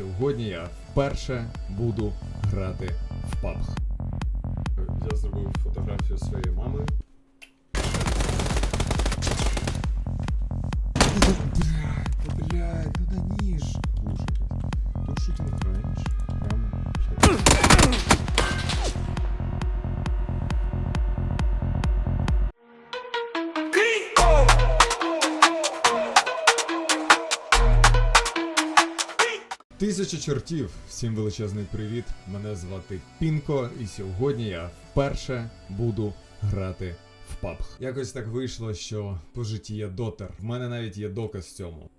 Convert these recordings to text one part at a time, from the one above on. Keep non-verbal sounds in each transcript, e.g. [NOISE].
сьогодні я вперше буду грати в PUBG. Я зробив фотографію своєї мами. Тисяча чортів! Всім величезний привіт! Мене звати Пінко, і сьогодні я вперше буду грати в PUBG. Якось так вийшло, що по житті я дотер. В мене навіть є доказ цьому.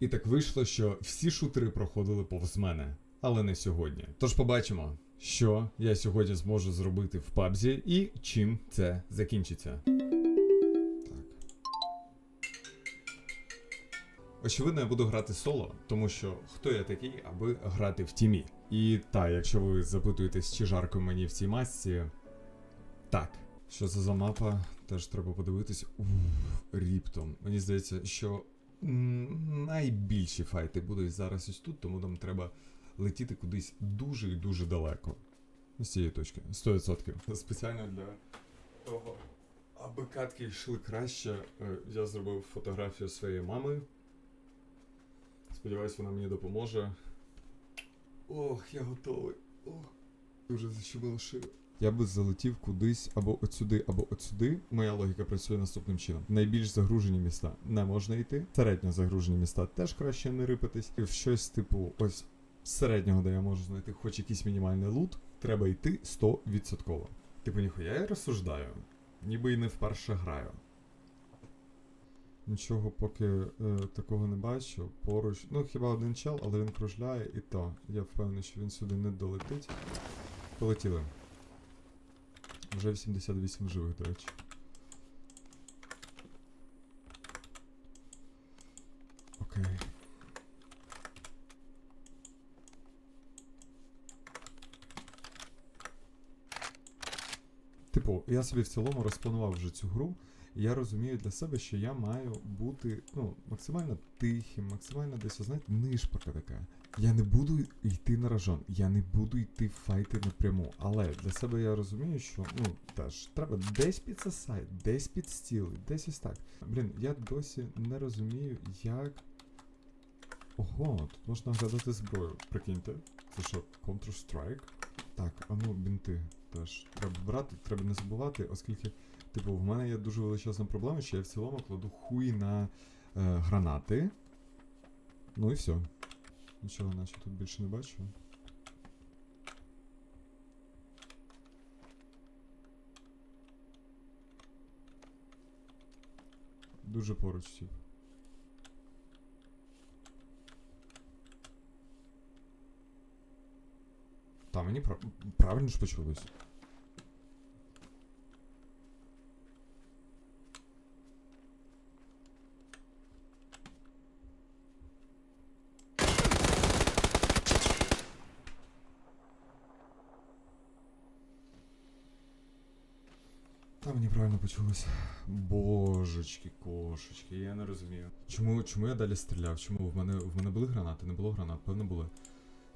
І так вийшло, що всі шутери проходили повз мене, але не сьогодні. Тож побачимо, що я сьогодні зможу зробити в PUBG і чим це закінчиться. Очевидно, я буду грати соло, тому що хто я такий, аби грати в тімі. І так, якщо ви запитуєтесь, чи жарко мені в цій масці, так. Що це за мапа? Теж треба подивитись. Уф, Ріптон. Мені здається, що найбільші файти будуть зараз ось тут, тому нам треба летіти кудись дуже і дуже далеко. З цієї точки. 100%. Спеціально для того, аби катки йшли краще, е, я зробив фотографію своєї мами. Сподіваюсь, вона мені допоможе. Ох, я готовий. Ох. Дуже защемило шию. Я би залетів кудись або от сюди, або от сюди. Моя логіка працює наступним чином. Найбільш загружені міста не можна йти. Середньо загружені міста теж краще не рипатись. І в щось типу ось середнього, де я можу знайти хоч якийсь мінімальний лут, треба йти 100%. Типу, ніхуя я розсуждаю. Ніби і не вперше граю. Нічого поки е, такого не бачу. Поруч. Ну, хіба один чел, але він кружляє і то. Я впевнений, що він сюди не долетить. Полетіли. Вже 88 живих, до речі. Окей. Типу, я собі в цілому розпланував вже цю гру. Я розумію для себе, що я маю бути ну, максимально тихим, максимально десь, знаєте, нишпака така. Я не буду йти на ражон, я не буду йти в файти напряму. Але для себе я розумію, що ну теж треба десь під сайт, десь під стіл, десь ось так. Блін, я досі не розумію, як. Ого, тут можна оглядати зброю. Прикиньте, це що, Counter-Strike? Так, а ну бінти теж. Треба брати, треба не забувати, оскільки. Типу, в мене є дуже величезна проблема, що я в цілому кладу хуй на е, гранати. Ну і все. Нічого наче тут більше не бачу. Дуже поруч тип. Та мені прав... правильно ж почулось. Та мені правильно почулось. Божечки, кошечки, я не розумію. Чому, чому я далі стріляв? Чому в мене в мене були гранати? Не було гранат, певно були.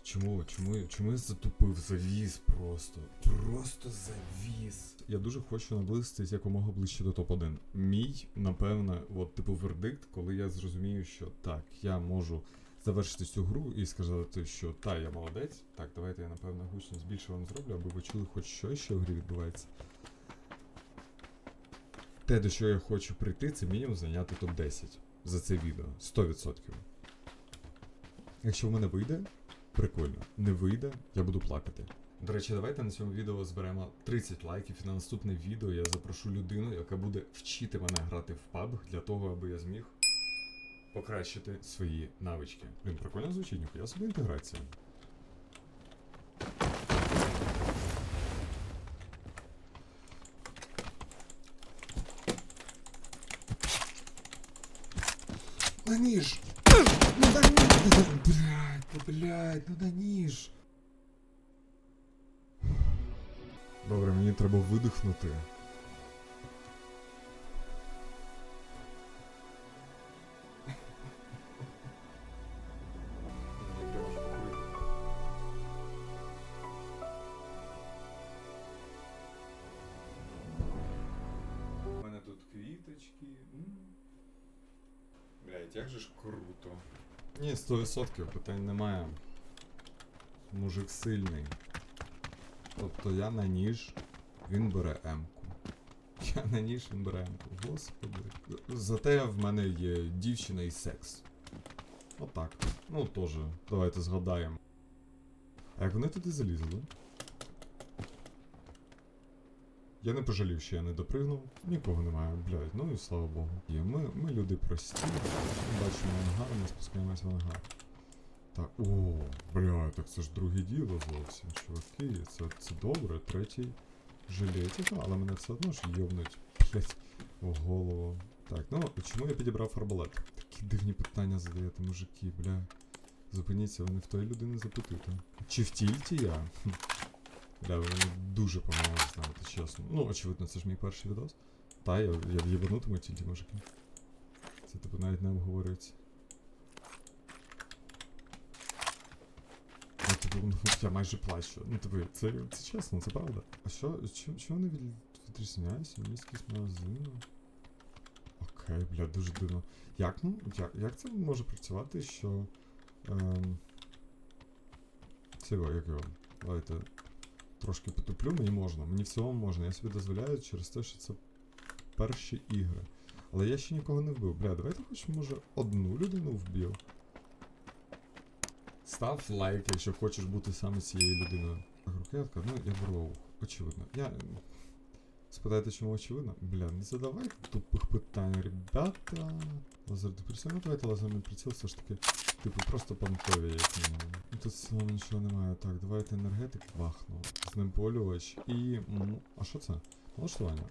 Чому? Чому, чому я затупив? Завіз просто. Просто завіз. Я дуже хочу наблизитись якомога ближче до топ-1. Мій, напевно, от типу вердикт, коли я зрозумію, що так, я можу завершити цю гру і сказати, що та, я молодець. Так, давайте я напевно гучність більше вам зроблю, аби ви чули хоч щось, що в грі відбувається. Те, до чого я хочу прийти, це мінімум зайняти топ-10 за це відео. 100%. Якщо в мене вийде, прикольно. Не вийде, я буду плакати. До речі, давайте на цьому відео зберемо 30 лайків, і на наступне відео я запрошу людину, яка буде вчити мене грати в PUBG для того, аби я зміг покращити свої навички. Блін, прикольно звучить, ніхуя собі інтеграція. На ніж! На ніж! Блядь, Ну, блядь, ну на ніж. Добре, мені треба видихнути. У мене тут квіточки. Блять, як же ж круто. Ні, 100% питань немає. Мужик сильний. Тобто я на ніж, він бере М-ку. Я на ніж, він бере М-ку. Господи. Зате в мене є дівчина і секс. Отак. Ну теж. Давайте згадаємо. А як вони туди залізли? Я не пожалів, що я не допригнув. Нікого немає, блядь, ну і слава Богу. Є, ми, ми люди прості. Ми бачимо ангар, ми спускаємось в ангар. Так, о, бля, так це ж друге діло зовсім, чуваки. Це, це добре, третій жилетик, але мене все одно ж йобнуть, блядь, в голову. Так, ну чому я підібрав арбалет? Такі дивні питання задаєте, мужики, бля. Зупиніться, ви не в той людини запитуєте. Чи в тільті я? Бля, ви дуже погано знаєте, чесно. Ну, очевидно, це ж мій перший відос. Та, я, я в єбанутому тільті, мужики. Це типу навіть не обговорюється. Ну, типу, ну, [LAUGHS] я майже плачу. Ну, типу, це, це чесно, це правда. А що, чим, чим вони від, відрізняються? Міські з магазину? Окей, бля, дуже дивно. Як, ну, як, як це може працювати, що. Ем, цього, як його? Давайте трошки потуплю, мені можна. Мені в цілому можна. Я собі дозволяю через те, що це перші ігри. Але я ще нікого не вбив. Бля, давайте хоч може одну людину вб'ю. Став лайк, якщо хочеш бути саме цією людиною. Рукетка, ну я беру, очевидно. Я. Спитаєте, чому очевидно? Бля, не задавайте тупих питань, ребята. Лазер депресія, ну давайте лазерний приціл все ж таки. Типу, просто понтові, як мінімум. Тут в нічого немає. Так, давайте енергетик бахну. Знеболювач і. А що це? Налаштування.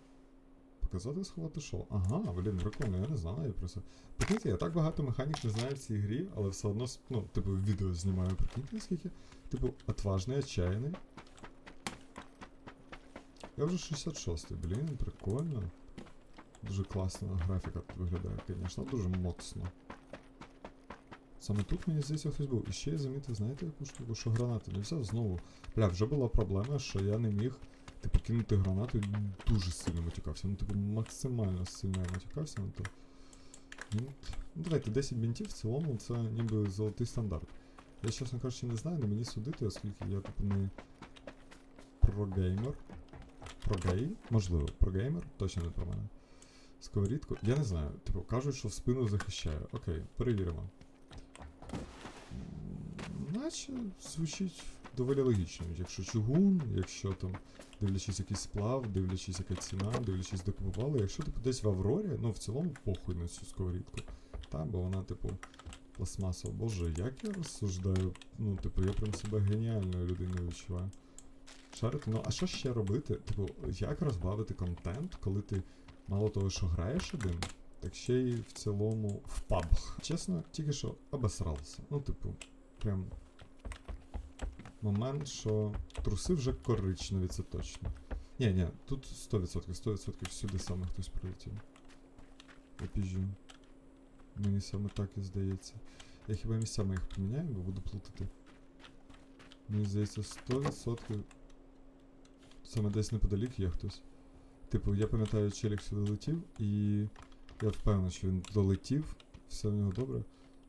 Показати сховати шоу. Ага, блін, прикольно, я не знаю, просто. Прикиньте, я так багато механік не знаю в цій грі, але все одно, ну, типу, відео знімаю, прикиньте, наскільки. Типу, отважний, отчаянний. Я вже 66-й, блін, прикольно. Дуже класно графіка тут виглядає, звісно, дуже моцно. Саме тут, мені здається, хтось був. І ще я замітив, знаєте, яку штуку, що гранати не взяв знову. Бля, вже була проблема, що я не міг, типу, кинути гранату і дуже сильно матюкався. Ну, типу, максимально сильно я матюкався, ну то. Ну, ну давайте, 10 бінтів в цілому це ніби золотий стандарт. Я, чесно кажучи, не знаю, не мені судити, оскільки я типу не прогеймер. Прогей? Можливо, прогеймер, точно не про мене. Сковорідку. Я не знаю. Типу, кажуть, що в спину захищає. Окей, перевіримо. Наче звучить доволі логічно. Якщо чугун, якщо там дивлячись якийсь сплав, дивлячись яка ціна, дивлячись де купували. Якщо типу десь в Аврорі, ну в цілому похуй на цю сковорідку. Та, бо вона, типу, пластмасова. Боже, як я розсуждаю. Ну, типу, я прям себе геніальною людиною відчуваю. Шарити, ну а що ще робити? Типу, як розбавити контент, коли ти мало того, що граєш один, так ще й в цілому в паб. Чесно, тільки що обосрався. Ну, типу, прям момент, що труси вже коричневі, це точно. Ні, ні, тут 100%, 100% всюди саме хтось прилетів. Я піжу. Мені саме так і здається. Я хіба місцями їх поміняю, бо буду плутати. Мені здається, 100% саме десь неподалік є хтось. Типу, я пам'ятаю, челік сюди летів, і я впевнений, що він долетів, все в нього добре.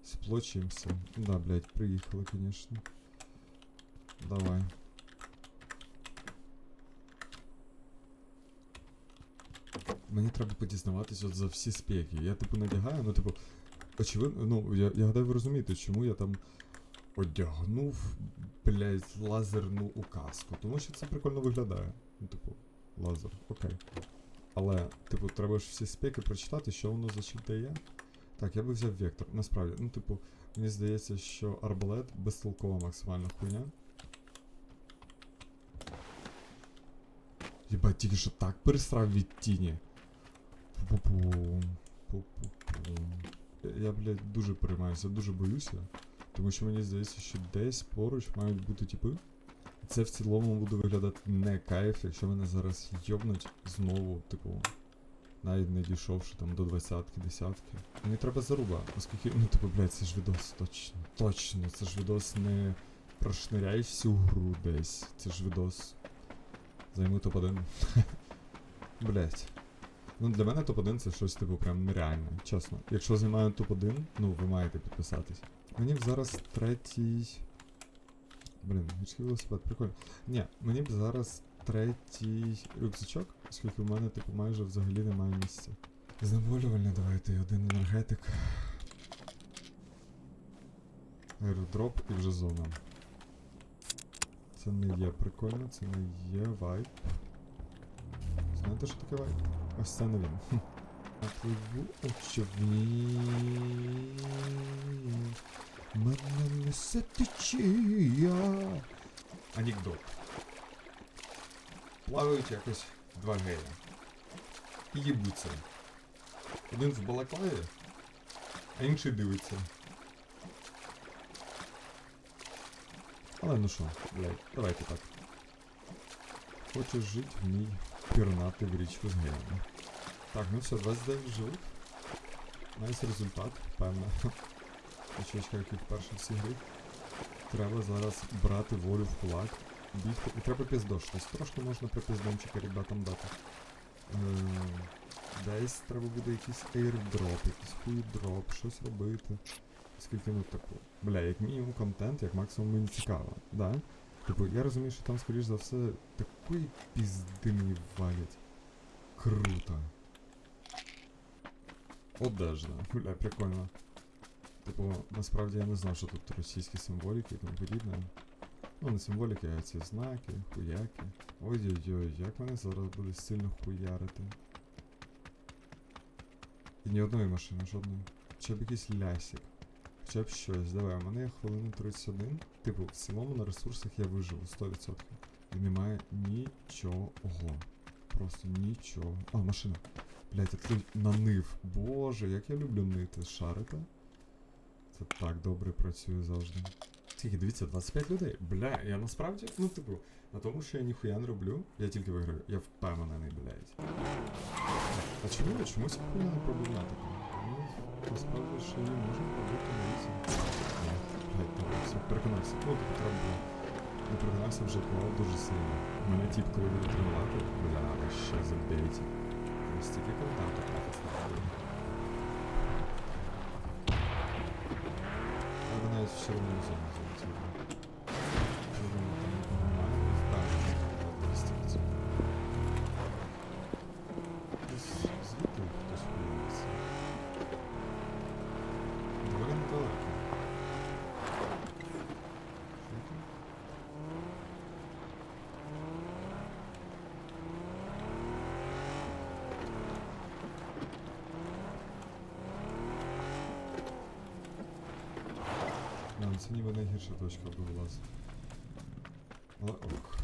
Сплочимося. Да, блядь, приїхали, звісно. Давай. Мені треба подізнаватись от за всі спеки. Я типу надягаю, ну типу, очевидно, ну, я, я гадаю, ви розумієте, чому я там одягнув, блядь, лазерну указку. Тому що це прикольно виглядає. Ну, типу, лазер, окей. Але, типу, треба ж всі спеки прочитати, що воно за чим дає. Так, я би взяв вектор. Насправді, ну, типу, мені здається, що арбалет безтолкова максимальна хуйня. Єбать, тільки що так пересрав від тіні. Пу-пу-пум. Я, я, блядь, дуже переймаюся, дуже боюся. Тому що мені здається, що десь поруч мають бути типи. Це в цілому буде виглядати не кайф, якщо мене зараз йобнуть знову, типу, навіть не дійшовши там до двадцятки, десятки. Мені треба заруба, оскільки, ну типу, блядь, це ж відос, точно. Точно, це ж відос не прошниряй всю гру десь. Це ж відос. Займу топ-1. [LAUGHS] Блять. Ну, для мене топ-1 це щось, типу, прям нереальне, чесно. Якщо займаю топ-1, ну, ви маєте підписатись. Мені б зараз третій. Блін, гірський велосипед, прикольно. Ні, мені б зараз третій рюкзачок, оскільки в мене, типу, майже взагалі немає місця. Знеболювальне давайте один енергетик. Аеродроп і вже зона. Це не є прикольно, це не є вайп. Знаєте, що таке вайп? Ось це не він. Хм. А пливу очевидь. Мене несе течія. Анекдот. Плавають якось два гея. І їбуться. Один в балаклаві, а інший дивиться. Але ну що, блядь, давайте так. Хочеш жити, вмій пірнати в річку з геями. Так, ну все, 29 живих. Найс результат, певно. Очечка, як і в цій грі. Треба зараз брати волю в кулак, бігти. І треба піздошитись. Трошки можна припіздончика ребятам дати. Е, Десь треба буде якийсь airdrop, якийсь хуйдроп, щось робити. Скільки ну таку. Бля, як мінімум контент, як максимум мені цікаво. Да? Типу, я розумію, що там, скоріш за все, такої пізди мені валять. Круто. Одежда. Бля, прикольно. Типу, насправді я не знав, що тут російські символіки і тому подібне. Ну, не символіки, ці знаки, хуяки. Ой-ой-ой, як мене зараз буде сильно хуярити. І ні одної машини, жодної. Хоча б якийсь лясик. Хоча б щось. Давай, у мене є хвилина 31. Типу, в цілому на ресурсах я виживу 100%. І немає нічого. Просто нічого. А, машина. Блять, відкрив нанив. Боже, як я люблю нити. Шарите? Це так добре працює завжди. Скільки, дивіться, 25 людей. Бля, я насправді, ну типу, на тому, що я ніхуя не роблю, я тільки виграю. Я впевнений, блядь. А чому я чомусь хуя не таку? Ну, насправді, що її можна пробити на вісім. Ні, блядь, добре, все, переконався. Ну, типу, треба було. Не переконався вже клав дуже сильно. Мене тіп, коли буде тренувати, бля, ще забейте. Там стільки контенту треба все одно не зону це ніби найгірша точка влазити. Але ок.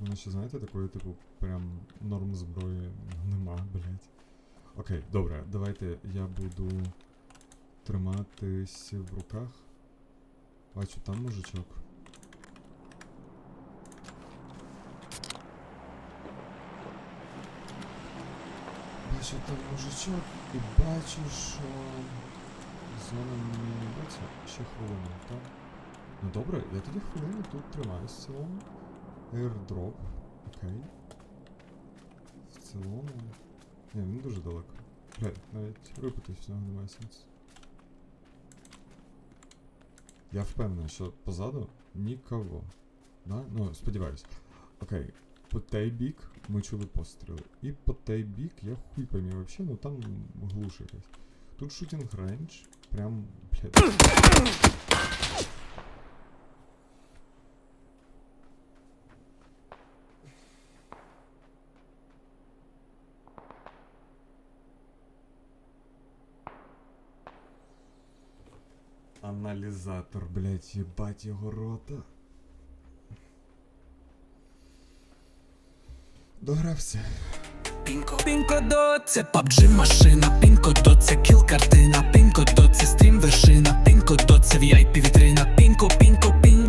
У ще, знаєте, такої, типу, прям норм зброї нема, блять. Окей, добре, давайте я буду триматись в руках. Бачу, там мужичок. Бачу там мужичок і бачу, що зона не бачить. Ще хвилину, так? Ну добре, я тоді хвилину тут тримаюсь в цілому. Airdrop. Окей. В цілому. Ні, він дуже далеко. Блядь, навіть рипатись в нього немає сенсу. Я впевнений, що позаду нікого. Да? Ну, сподіваюсь. Окей. По той бік ми чули постріли. І по той бік я хуй поймі вообще, ну там глуш якась. Тут шутінг рейндж. Прям, блядь. Аналізатор, блядь, їбать його рота. Догрався. Пінко, пінко до це PUBG машина, пінко до це кіл картина, пінко до це стрім вершина, пінко до це VIP вітрина, пінко, пінко, пінко.